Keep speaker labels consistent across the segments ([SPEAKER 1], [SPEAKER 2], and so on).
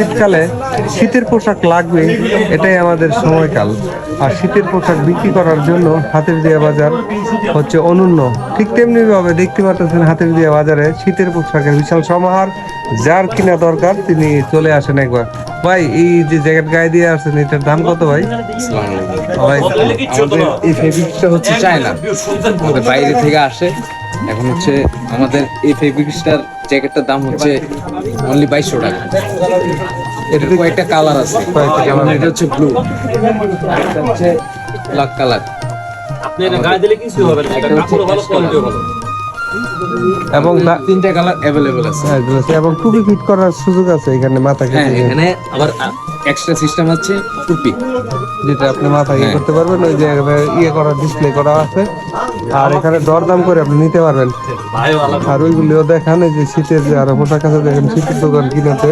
[SPEAKER 1] শীতকালে শীতের পোশাক লাগবে, এটাই আমাদের সময়কাল। আর শীতের পোশাক বিক্রি করার জন্য হাতের দিয়া বাজার হচ্ছে অনন্য। ঠিক তেমনি ভাবে দেখতে পাচ্ছেন হাতের দিয়া বাজারে শীতের পোশাকের বিশাল সমাহার, যার কিনা দরকার তিনি চলে আসেন একবার। ভাই, এই যে জ্যাকেট গায়ে দিয়ে আসছেন, এটার দাম কত ভাই? ভাই
[SPEAKER 2] এই ফেব্রিক্সটা হচ্ছে চায়না। বাইরে থেকে আসে, এখন হচ্ছে আমাদের এই ফেব্রিক্সটার জ্যাকেটটার দাম হচ্ছে অনলি বাইশশো টাকা। এটার কয়েকটা কালার আছে। এটা হচ্ছে ব্লু এটা হচ্ছে ব্ল্যাক কালার
[SPEAKER 1] এবং
[SPEAKER 2] তিনটা কালার অ্যাভেলেবেল আছে।
[SPEAKER 1] হ্যাঁ, এবং টুপি ফিট করার সুযোগ আছে এখানে মাথাকে
[SPEAKER 2] হ্যাঁ এখানে আবার এক্সট্রা সিস্টেম আছে টুপি।
[SPEAKER 1] যেটা আপনি মাথায় ইয়ে
[SPEAKER 2] হ্যাঁ।
[SPEAKER 1] করতে পারবেন ওই যে ইয়ে করা ডিসপ্লে করা আছে। আর এখানে দরদাম করে আপনি নিতে পারবেন। আর ওইগুলিও দেখান যে শীতের যে আরও পোশাক আছে দেখেন শীতের দোকান কিনাতে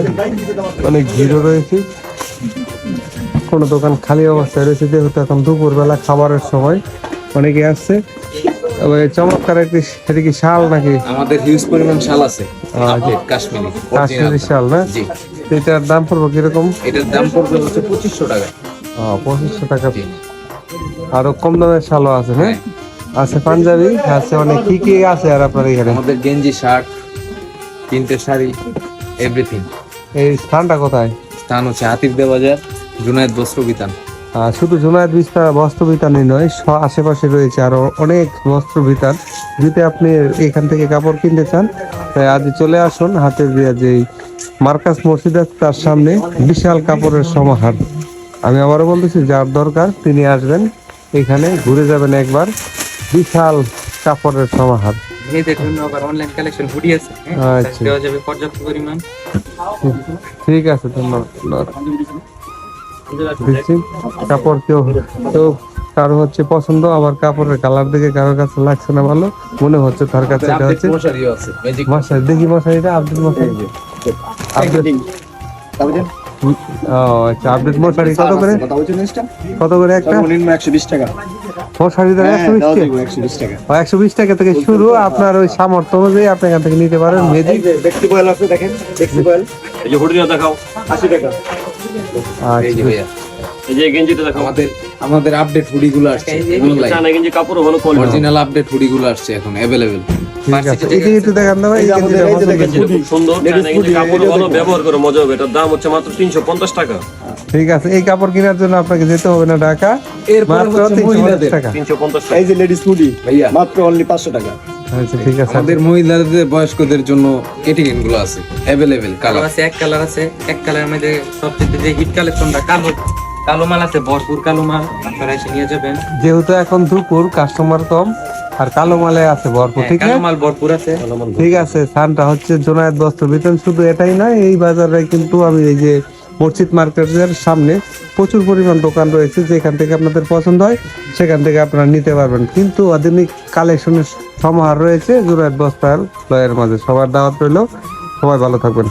[SPEAKER 1] অনেক ভিড়ও রয়েছে। কোনো দোকান খালি অবস্থায় রয়েছে যেহেতু এখন দুপুরবেলা খাবারের সময়। অনেকে আসছে। তবে চমৎকার একটি সেটা কি শাল নাকি?
[SPEAKER 2] আমাদের হিউজ পরিমাণ শাল আছে। কাশ্মীরি
[SPEAKER 1] কাশ্মীরি শাল না? এটার দাম পড়ব কীরকম?
[SPEAKER 2] এটার দাম পড়বে হচ্ছে পঁচিশশো টাকা।
[SPEAKER 1] পঁচিশশো টাকা। আরও কম দামের শালও আছে হ্যাঁ। আছে পাঞ্জাবি আছে অনেক কি কি আছে আর আপনার এখানে?
[SPEAKER 2] আমাদের গেঞ্জি শার্ট তিনটে শাড়ি এভরিথিং
[SPEAKER 1] এই স্থানটা কোথায়?
[SPEAKER 2] স্থান হচ্ছে হাতিরদে বাজার জুনায়েদ বস্ত্র বিতান।
[SPEAKER 1] শুধু জুনায়দ বিস্তার বস্ত্র বিতানই নয় স- আশেপাশে রয়েছে আরও অনেক বস্ত্র বিতান। যদি আপনি এখান থেকে কাপড় কিনতে চান তাই আজ চলে আসুন হাতের দিয়া যে মার্কাস মসজিদ আছে তার সামনে বিশাল কাপড়ের সমাহার। আমি আবারও বলতেছি যার দরকার তিনি আসবেন এখানে ঘুরে যাবেন একবার। বিশাল কাপড়ের সমাহার।
[SPEAKER 3] মেয়েদের জন্য আবার অনলাইন কালেকশন হুডি আছে হ্যাঁ,
[SPEAKER 1] আচ্ছা।
[SPEAKER 3] দেওয়া যাবে পর্যাপ্ত পরিমাণ।
[SPEAKER 1] ঠিক আছে ধন্যবাদ। কাপড় কেউ কেউ কারও হচ্ছে পছন্দ আবার কাপড়ের কালার দেখে কারও কাছে লাগছে না ভালো মনে হচ্ছে তার কাছে এটা হচ্ছে
[SPEAKER 2] মশারিও
[SPEAKER 1] মশারি দেখি মশারিটা আপডেট মশারি। আপডেট ও আচ্ছা আপডেট মশারি কত করে? কত করে একটা? মশারি দাম একশো বিশ টাকা। একশো বিশ টাকা। থেকে শুরু আপনার ওই সামর্থ্য অনুযায়ী আপনি এখান থেকে নিতে পারেন মেজিক
[SPEAKER 4] এই যে হুডিটা দেখাও
[SPEAKER 2] এই যে
[SPEAKER 1] আচ্ছা।
[SPEAKER 2] ভাইয়া।
[SPEAKER 4] এই যে গেঞ্জিটা দেখাও।
[SPEAKER 2] আমাদের আমাদের আপডেট হুডি গুলো আসছে অনলাইন
[SPEAKER 4] গেঞ্জি কাপড় ভালো কোয়ালিটি
[SPEAKER 2] অরিজিনাল আপডেট হুডি গুলো আসছে এখন অ্যাভেলেবেল
[SPEAKER 1] ঠিক আছে। এই
[SPEAKER 4] কাপড় ভালো ব্যবহার করে মজা হবে। এটার দাম হচ্ছে মাত্র তিনশো পঞ্চাশ টাকা।
[SPEAKER 1] ঠিক আছে এই কাপড় কেনার জন্য আপনাকে যেতে হবে না ঢাকা মাত্র
[SPEAKER 5] এই যে লেডিস হুডি অনলি পাঁচশো টাকা।
[SPEAKER 1] আচ্ছা ঠিক আছে।
[SPEAKER 2] আমাদের মহিলাদের বয়স্কদের জন্য এটিএনগুলো আছে অ্যাভেলেবেল
[SPEAKER 3] কালো
[SPEAKER 2] কালার
[SPEAKER 3] আছে এক কালার আছে। এক কালারের মধ্যে সবচেয়ে যে হিট কালেকশনটা কালো কালো মাল আছে ভরপুর কালো মাল। আপনারা এসে নিয়ে যাবেন।
[SPEAKER 1] যেহেতু এখন দুপুর কাস্টমার কম আর কালো মালে আছে ভরপুর
[SPEAKER 3] হ্যাঁ,
[SPEAKER 1] ঠিক আছে?
[SPEAKER 3] মাল ভরপুর আছে।
[SPEAKER 1] ঠিক আছে স্থানটা হচ্ছে জোনায়েত বস্ত্র বিতরণ শুধু এটাই নয় এই বাজারে কিন্তু আমি এই যে মসজিদ মার্কেটের সামনে প্রচুর পরিমাণ দোকান রয়েছে যেখান থেকে আপনাদের পছন্দ হয় সেখান থেকে আপনারা নিতে পারবেন। কিন্তু আধুনিক কালেকশনের সমাহার রয়েছে জোনায়েত বস্তার লয়ের মাঝে। সবার দাওয়াত রইল সবাই ভালো থাকবেন।